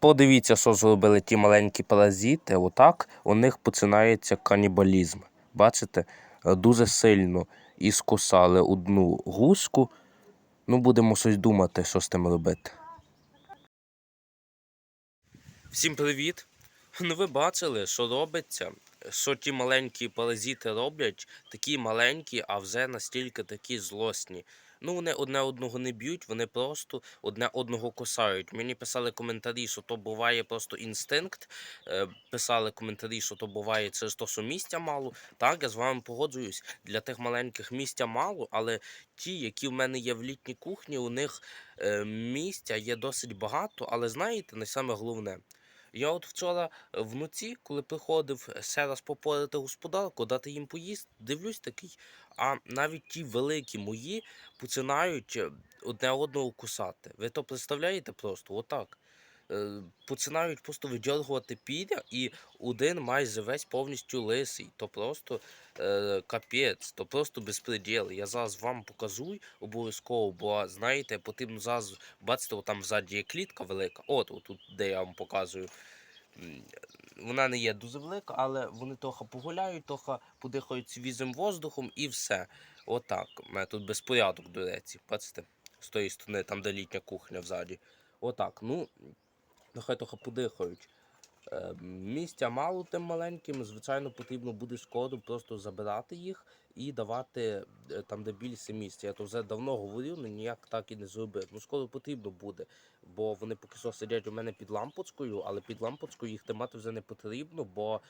Подивіться, що зробили ті маленькі паразити. Отак у них починається канібалізм. Бачите? Дуже сильно і скусали одну гуску. Ну, будемо щось думати, що з тим робити. Всім привіт! Ну, ви бачили, що робиться, що ті маленькі паразити роблять, такі маленькі, а вже настільки такі злосні. Ну, вони одне одного не б'ють, вони просто одне одного кусають. Мені писали коментарі, що то буває просто інстинкт. Е, Писали коментарі, що то буває через місця мало. Так, я з вами погоджуюсь. Для тих маленьких місця мало, але ті, які в мене є в літній кухні, у них е, місця є досить багато, але знаєте, не саме головне. Я от вчора е, вночі, коли приходив ще раз попорити господарку, дати їм поїсти, дивлюсь такий, а навіть ті великі мої починають е, одне одного кусати. Ви то представляєте просто? Отак. Е, Починають просто видьоргувати піря, і один майже весь повністю лисий. То просто е, капець, то просто безпреділ. Я зараз вам покажу обов'язково, бо знаєте, потрібно зараз бачите, там ззаді є клітка велика. От, тут, де я вам показую. Вона не є дуже велика, але вони трохи погуляють, трохи подихають свіжим воздухом і все. Отак. У мене тут безпорядок, до речі. Бачите? З тої сторони, там де літня кухня взаді. Отак. Ну, нехай трохи подихають. Е, Місця мало тим маленьким, звичайно, потрібно буде скоро просто забирати їх і давати е, там, де більше місця. Я то вже давно говорив, але ніяк так і не зробив. Ну, скоро потрібно буде, бо вони поки що сидять у мене під лампочкою, але під лампочкою їх тримати вже не потрібно, бо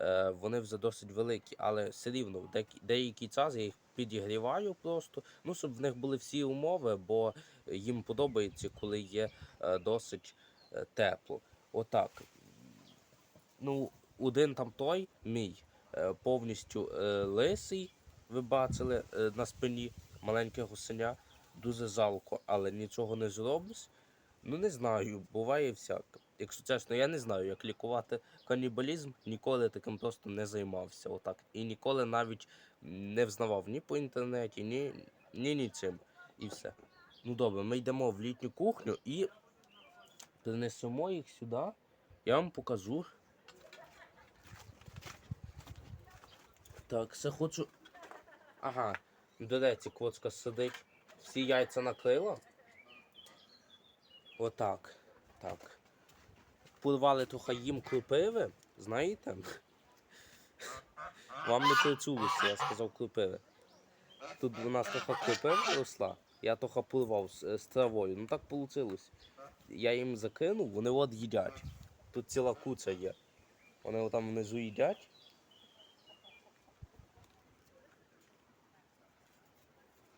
е, вони вже досить великі. Але все рівно, деякий, час я їх підігріваю просто, ну, щоб в них були всі умови, бо їм подобається, коли є е, досить е, тепло. Отак. Ну, один там той мій е, повністю е, лисий, ви бачили е, на спині маленьке гусеня. Дуже жалко, але нічого не зробиш. Ну не знаю, буває всяке. Якщо чесно, я не знаю, як лікувати канібалізм, ніколи таким просто не займався. Отак. І ніколи навіть не взнавав ні по інтернеті, ні, ні нічим. І все. Ну добре, ми йдемо в літню кухню і принесемо їх сюди. Я вам покажу. Так, все хочу. Ага, до речі, квочка сидить. Всі яйця накрила. Отак. Так. Порвали трохи їм крупиви, знаєте? Вам не прицулося, я сказав крупиви. Тут у нас трохи крупива росла, я трохи порвав з, з травою. Ну так вийшло. Я їм закинув, вони от їдять. Тут ціла куча є. Вони там внизу їдять.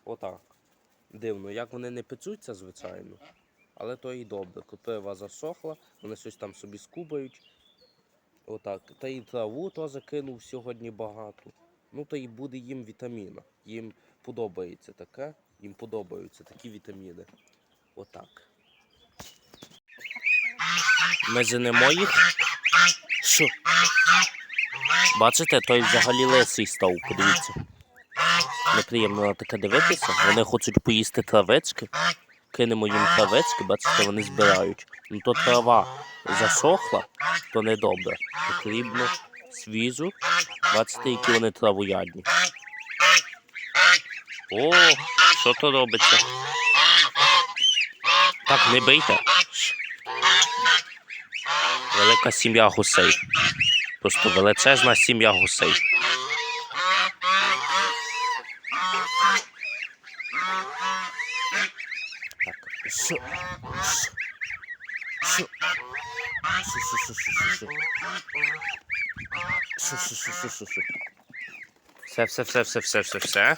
Отак. Дивно, як вони не печуться, звичайно. Але то і добре. Крупива засохла, вони щось там собі скубають. Отак. Та і траву то закинув сьогодні багато. Ну то і буде їм вітаміна. Їм подобається таке, їм подобаються такі вітаміни. Отак. Ми женемо їх. Що? Бачите, той взагалі лисий став, подивіться. Неприємно на таке дивитися. Вони хочуть поїсти травички. Кинемо їм травички, бачите, вони збирають. Ну то трава засохла, то не добре. Потрібно свіжу. Бачите, які вони травоядні. О, що то робиться? Так, не бийте. Велика сім'я гусей. Просто величезна сім'я гусей. Так? Що? Що, що, що, що, що, що? Що, що, що, що, що, що? Все, все, все, все, все, все, все.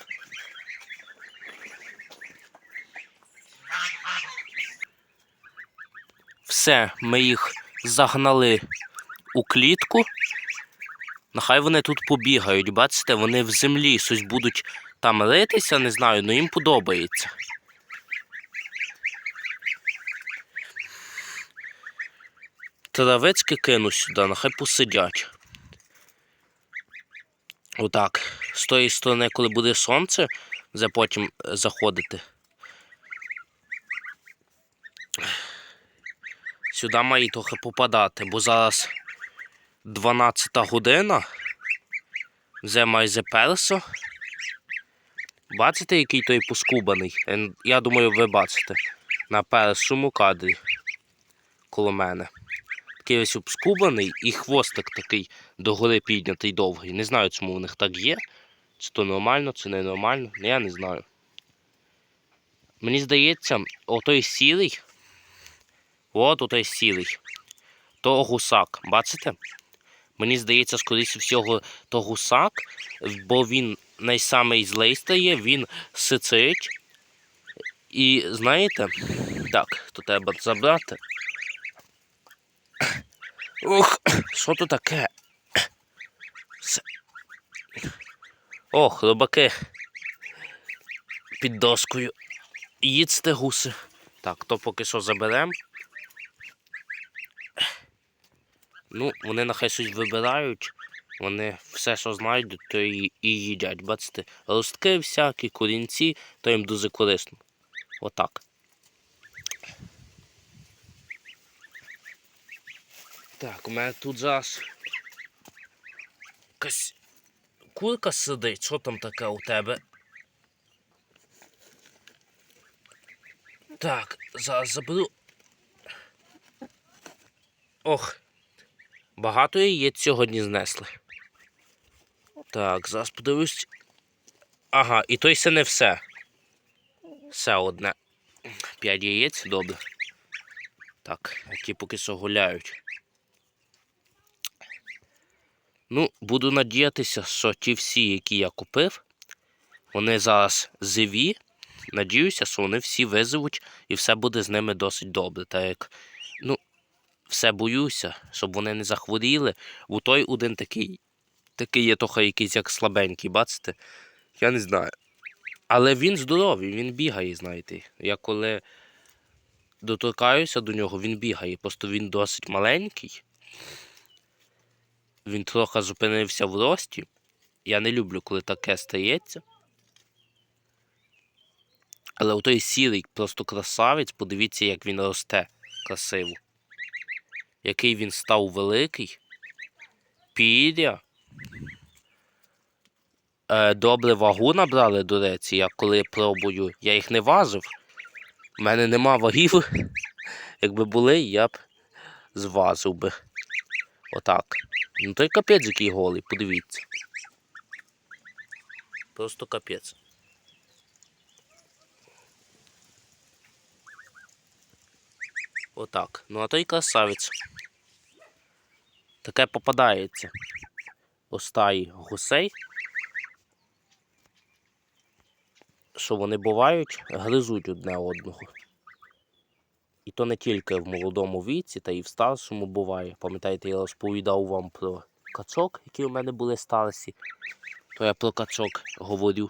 Все, ми їх загнали у клітку. Нехай вони тут побігають, бачите, вони в землі щось будуть там ритися, не знаю, але їм подобається. Травички кину сюди, нехай посидять. Отак. З тої сторони, коли буде сонце, вже потім заходити. Сюди має трохи попадати, бо зараз 12 година. Вже майже перса. Бачите, який той поскубаний? Я думаю, ви бачите. На першому кадрі коло мене. Такий ось обскубаний і хвостик такий догори піднятий довгий. Не знаю, чому у них так є. Чи то нормально, чи не нормально. Я не знаю. Мені здається, отой сірий. От отой сірий. То гусак. Бачите? Мені здається, скоріше всього, то гусак, бо він найсамий злий стає, він сицить. І знаєте, так, то треба забрати. Ух, що то таке? Це- О, хлопаки. Під доскою. Їдьте гуси. Так, то поки що заберемо. Ну, вони нехай щось вибирають. Вони все, що знайдуть, то і, і їдять. Бачите, ростки всякі, корінці, то їм дуже корисно. Отак. Так, у мене тут зараз якась курка сидить. Що там таке у тебе? Так, зараз заберу. Ох, багато яєць сьогодні знесли. Так, зараз подивлюсь. Ага, і то це не все. Все одне. П'ять яєць, добре. Так, які поки що гуляють. Ну, буду надіятися, що ті всі, які я купив, вони зараз живі. Надіюся, що вони всі визовуть і все буде з ними досить добре. Так як, ну, все боюся, щоб вони не захворіли. Бо той один такий, такий є трохи якийсь як слабенький, бачите? Я не знаю. Але він здоровий, він бігає, знаєте. Я коли доторкаюся до нього, він бігає. Просто він досить маленький. Він трохи зупинився в рості. Я не люблю, коли таке стається. Але у той сірий просто красавець, подивіться, як він росте красиво. Який він став великий. Піря. Е, добре вагу набрали, до речі, я коли пробую. Я їх не важив. У мене нема вагів. Якби були, я б зважив би. Отак. Ну той капець який голий, подивіться. Просто капець. Отак. Ну а той красавець. Таке попадається. У стаї гусей. Що вони бувають, гризуть одне одного. І то не тільки в молодому віці, та й в старшому буває. Пам'ятаєте, я розповідав вам про качок, які у мене були старші. То я про качок говорю.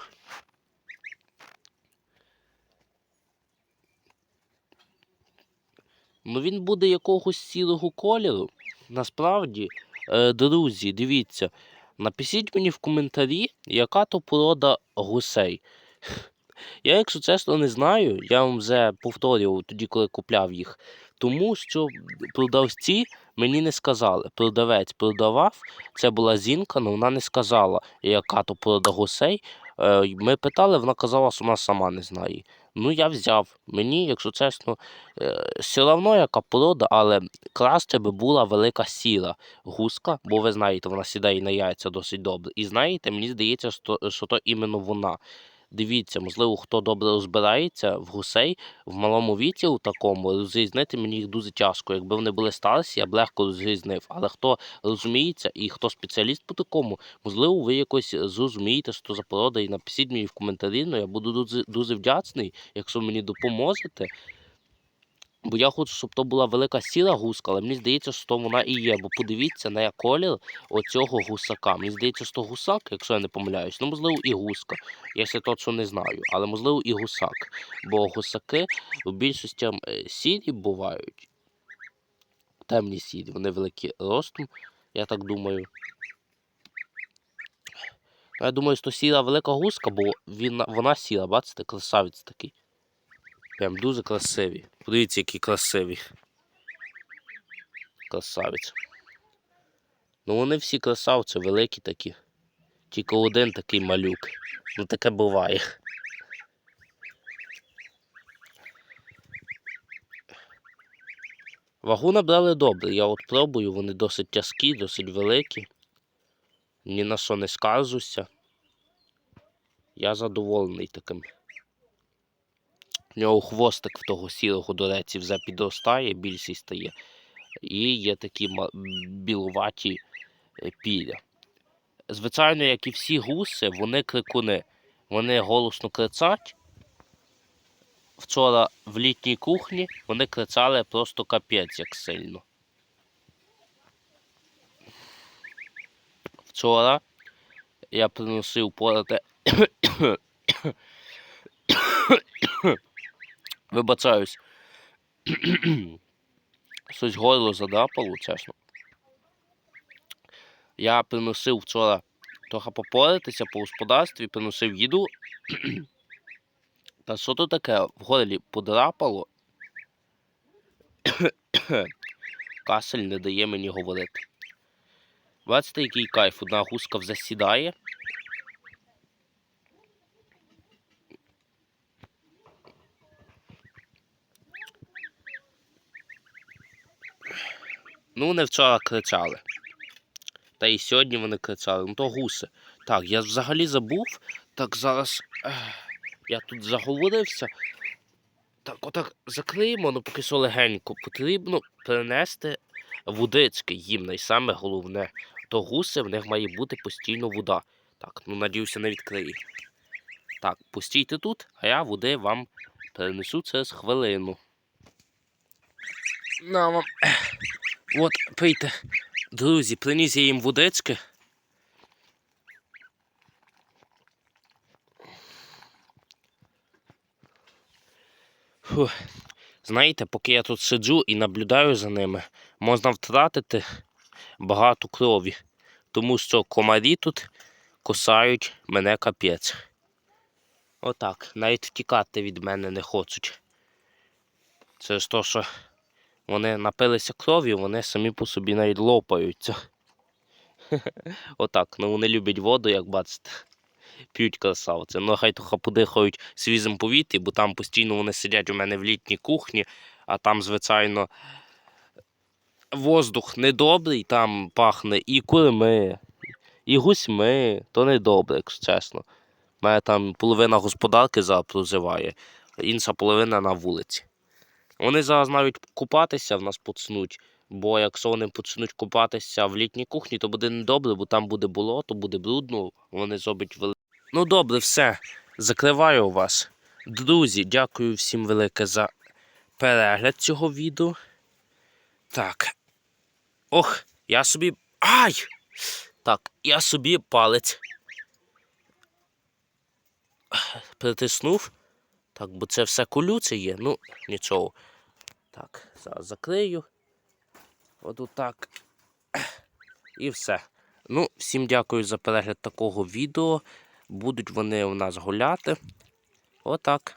Ну він буде якогось сірого кольору. Насправді, е, друзі, дивіться, напишіть мені в коментарі, яка то порода гусей. Я, якщо чесно, не знаю, я вам вже повторював тоді, коли купляв їх. Тому що продавці мені не сказали. Продавець продавав, це була жінка, але вона не сказала, яка то порода гусей. Е, Ми питали, вона казала, що вона сама не знає. Ну, я взяв. Мені, якщо чесно, е, все одно яка порода, але краще би була велика сіла гуска, бо ви знаєте, вона сідає на яйця досить добре. І знаєте, мені здається, що, то іменно вона. Дивіться, можливо, хто добре розбирається в гусей в малому віці у такому, розрізнити мені їх дуже тяжко. Якби вони були старші, я б легко розрізнив. Але хто розуміється і хто спеціаліст по такому, можливо, ви якось зрозумієте, що за порода, і напишіть мені в коментарі. Ну, я буду дуже, дуже вдячний, якщо мені допоможете. Бо я хочу, щоб то була велика сіра гуска, але мені здається, що то вона і є. Бо подивіться на колір оцього гусака. Мені здається, що то гусак, якщо я не помиляюсь, ну можливо і гуска. Я ще точно не знаю, але можливо і гусак. Бо гусаки в більшості е, сірі бувають. Темні сірі, вони великі ростом, я так думаю. Ну, Я думаю, що сіра велика гуска, бо вона сіра, бачите, красавець такий. Прям дуже красиві. Подивіться, які красиві. Красавець. Ну вони всі красавці, великі такі. Тільки один такий малюк. Ну таке буває. Вагу набрали добре. Я от пробую, вони досить тяжкі, досить великі. Ні на що не скаржуся. Я задоволений таким. У нього хвостик в того сірого, до речі, вже підростає, більший стає. І є такі білуваті е, піря. Звичайно, як і всі гуси, вони крикуни. Вони голосно кричать. Вчора в літній кухні вони кричали просто капець як сильно. Вчора я приносив порати. Вибачаюсь. Щось горло задрапало, чесно. Я приносив вчора трохи попоритися по господарстві, приносив їду. Та що то таке? В горлі подрапало. Касель не дає мені говорити. Бачите, який кайф, одна гуска вже сідає. Ну, вони вчора кричали. Та і сьогодні вони кричали. Ну то гуси. Так, я взагалі забув. Так зараз. ех, Я тут заговорився. Так, отак закриємо, ну поки що легенько. Потрібно принести водички їм, найсаме головне. То гуси в них має бути постійно вода. Так, ну надіюся, не відкриє. Так, постійте тут, а я води вам перенесу через хвилину. На вам. От, пийте. Друзі, приніс я їм водички. Фух. Знаєте, поки я тут сиджу і наблюдаю за ними, можна втратити багато крові, тому що комарі тут кусають мене капець. Отак, навіть втікати від мене не хочуть. Це ж то, що вони напилися кров'ю, вони самі по собі навіть лопаються. Отак, ну вони люблять воду, як бачите. П'ють красавці. Ну, хай трохи подихають свіжим повітрі, бо там постійно вони сидять у мене в літній кухні, а там, звичайно, воздух недобрий, там пахне і курми, і гусьми, то недобре, якщо чесно. У мене там половина господарки зараз проживає, інша половина на вулиці. Вони зараз навіть купатися в нас почнуть, бо якщо вони почнуть купатися в літній кухні, то буде недобре, бо там буде болото, буде брудно, вони зроблять вели... Ну добре, все. Закриваю вас. Друзі, дякую всім велике за перегляд цього відео. Так. Ох, я собі. Ай! Так, я собі палець. Притиснув. Так, бо це все колюце є. Ну, нічого. Так, зараз закрию. От так. І все. Ну, всім дякую за перегляд такого відео. Будуть вони у нас гуляти. Отак.